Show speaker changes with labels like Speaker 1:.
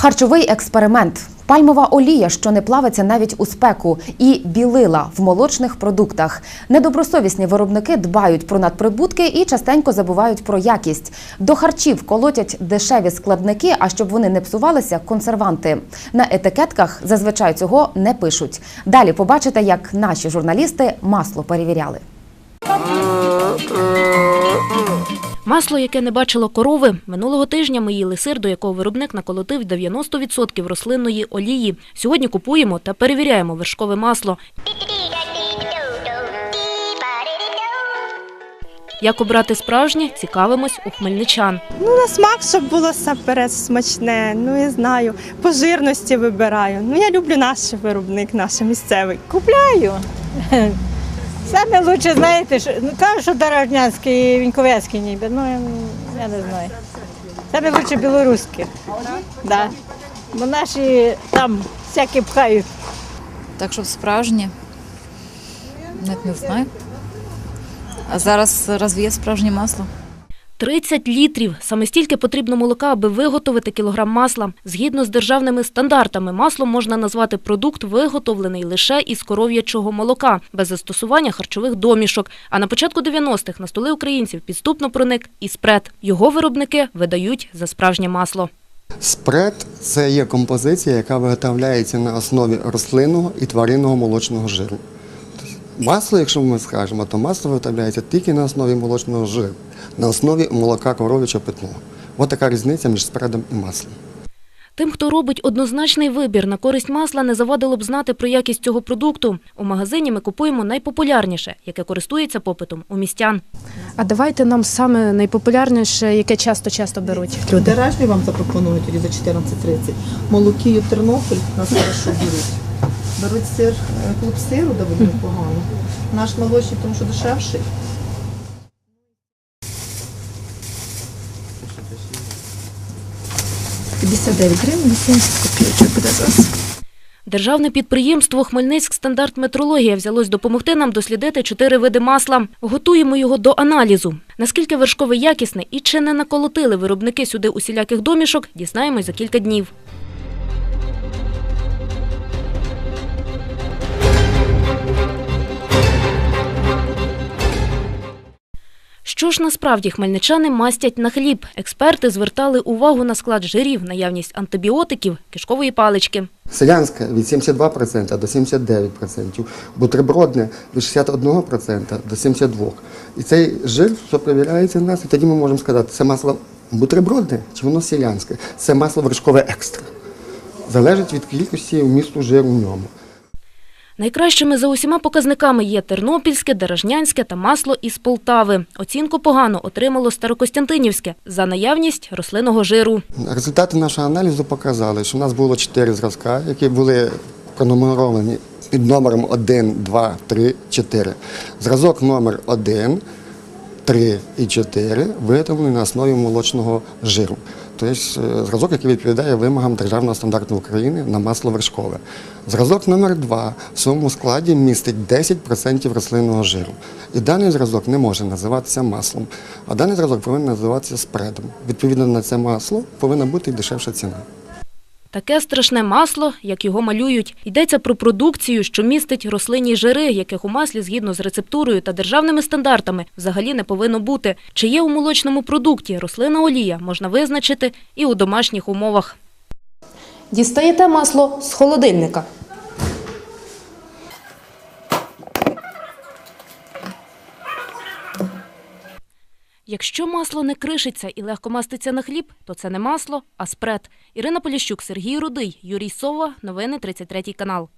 Speaker 1: Харчовий експеримент. Пальмова олія, що не плавиться навіть у спеку, і білила в молочних продуктах. Недобросовісні виробники дбають про надприбутки і частенько забувають про якість. До харчів колотять дешеві складники, а щоб вони не псувалися, консерванти. На етикетках зазвичай цього не пишуть. Далі побачите, як наші журналісти масло перевіряли.
Speaker 2: Масло, яке не бачило корови. Минулого тижня ми їли сир, до якого виробник наколотив 90% рослинної олії. Сьогодні купуємо та перевіряємо вершкове масло. Як обрати справжнє, цікавимось у хмельничан.
Speaker 3: Ну, на смак, щоб було наперед смачне. Ну, я знаю, по жирності вибираю. Ну, я люблю наш виробник, наш місцевий.
Speaker 4: Купляю. Саме лучше, знаєте, що, ну, кажуть, що дорожнянський, віньковецький ніби, ну я, не знаю. Саме лучше білоруські. Да. Бо наші там всякі пхають.
Speaker 5: Так що справжнє. Навіть не знаю. А зараз разве є справжнє масло?
Speaker 2: 30 літрів. Саме стільки потрібно молока, аби виготовити кілограм масла. Згідно з державними стандартами, маслом можна назвати продукт, виготовлений лише із коров'ячого молока, без застосування харчових домішок. А на початку 90-х на столи українців підступно проник і спред. Його виробники видають за справжнє масло.
Speaker 6: Спред це є композиція, яка виготовляється на основі рослинного і тваринного молочного жиру. Масло, якщо ми скажемо, то масло виготовляється тільки на основі молочного жиру, на основі молока коров'ячого питного. Ось така різниця між спредом і маслом.
Speaker 2: Тим, хто робить однозначний вибір на користь масла, не завадило б знати про якість цього продукту. У магазині ми купуємо найпопулярніше, яке користується попитом у містян.
Speaker 7: А давайте нам саме найпопулярніше, яке часто-часто беруть люди.
Speaker 8: Дережні вам запропонують тоді за 14.30. Молокію Тернопіль нас хорошо беруть. Беруть сир, е, клуб сиру доволі непогано. Наш молочний, тому що дешевший. гривень 70 копійочок буде зараз.
Speaker 2: Державне підприємство Хмельницьк стандарт метрологія взялось допомогти нам дослідити чотири види масла. Готуємо його до аналізу. Наскільки вершкове якісне і чи не наколотили виробники сюди усіляких домішок, дізнаємось за кілька днів. Що ж насправді хмельничани мастять на хліб? Експерти звертали увагу на склад жирів, наявність антибіотиків, кишкової палички.
Speaker 6: Селянське від 72% до 79%, бутербродне від 61% до 72%. І цей жир, що перевіряється в нас, і тоді ми можемо сказати, це масло бутербродне чи воно селянське, це масло вершкове екстра. Залежить від кількості вмісту жиру в ньому.
Speaker 2: Найкращими за усіма показниками є тернопільське, дорожнянське та масло із Полтави. Оцінку погано отримало Старокостянтинівське за наявність рослинного жиру.
Speaker 6: Результати нашого аналізу показали, що в нас було чотири зразка, які були пронумеровані під номером 1, 2, 3, 4. Зразок номер 1, 3 і 4 виготовлений на основі молочного жиру. Тобто е, зразок, який відповідає вимогам державного стандарту України на масло вершкове. Зразок номер 2 в своєму складі містить 10% рослинного жиру. І даний зразок не може називатися маслом, а даний зразок повинен називатися спредом. Відповідно на це масло повинна бути дешевша ціна.
Speaker 2: Таке страшне масло, як його малюють. Йдеться про продукцію, що містить рослинні жири, яких у маслі згідно з рецептурою та державними стандартами взагалі не повинно бути. Чи є у молочному продукті рослина олія, можна визначити і у домашніх умовах.
Speaker 7: Дістаєте масло з холодильника.
Speaker 2: Якщо масло не кришиться і легко маститься на хліб, то це не масло, а спред. Ірина Поліщук, Сергій Рудий, Юрій Сова. Новини 33 канал.